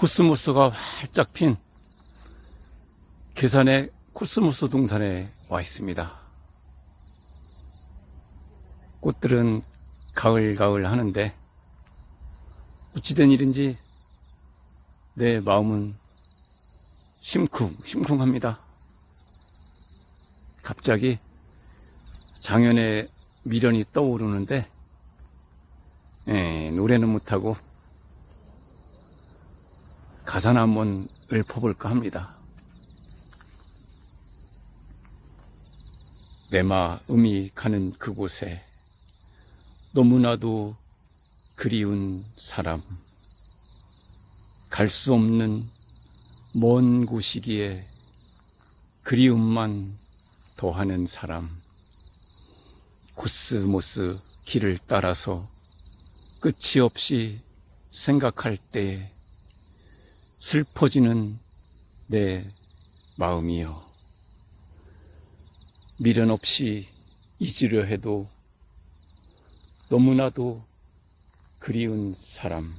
코스모스가 활짝 핀 계산의 코스모스 동산에 와 있습니다. 꽃들은 가을가을 하는데 어찌된 일인지 내 마음은 심쿵, 심쿵합니다. 갑자기 장현의 미련이 떠오르는데 예, 노래는 못하고 가사나 한번 읊어볼까 합니다. 내 마 음이 가는 그곳에 너무나도 그리운 사람 갈 수 없는 먼 곳이기에 그리움만 더하는 사람 코스모스 길을 따라서 끝이 없이 생각할 때에 슬퍼지는 내 마음이여. 미련 없이 잊으려 해도 너무나도 그리운 사람.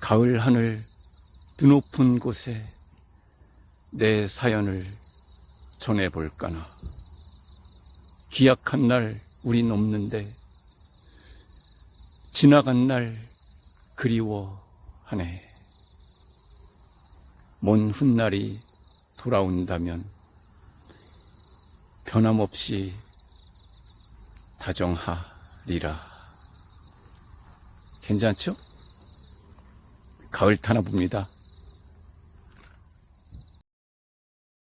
가을 하늘 드높은 곳에 내 사연을 전해볼까나. 기약한 날 우린 없는데 지나간 날 그리워하네. 먼 훗날이 돌아온다면 변함없이 다정하리라. 괜찮죠? 가을 타나 봅니다.